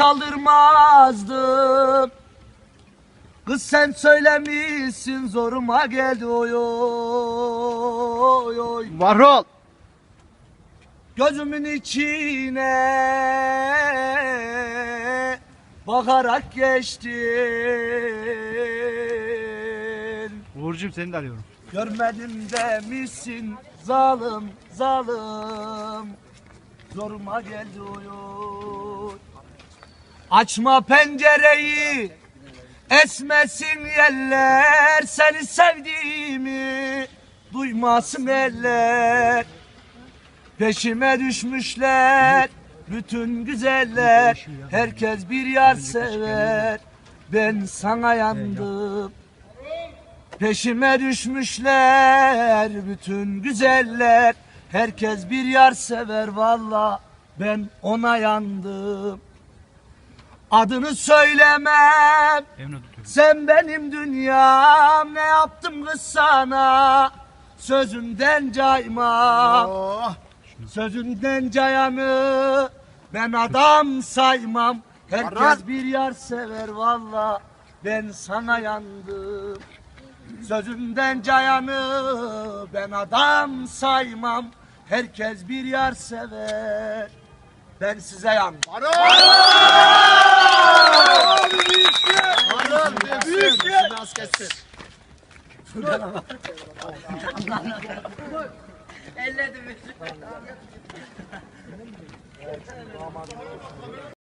çaldırmazdım. Kız sen söylemişsin zoruma geldi oy oy oy. Var ol. Gözümün içine bakarak geçtin. Uğurcuğum seni de arıyorum. Görmedim demişsin zalim zalim Zoruma geldi oyun Açma pencereyi Esmesin yeller Seni sevdiğimi. Duymasın eller Peşime düşmüşler Bütün güzeller. Herkes bir yar sever Ben sana yandım. Peşime düşmüşler bütün güzeller. Herkes bir yar sever valla ben ona yandım Adını söylemem sen benim dünyam Ne yaptım kız sana Sözünden caymam Oh. Sözünden cayanı ben adam saymam. Herkes bir yar sever valla ben sana yandım. Sözünden cayanı ben adam saymam. Herkes bir yar sever. Ben size yandım. Büyük Az kessin.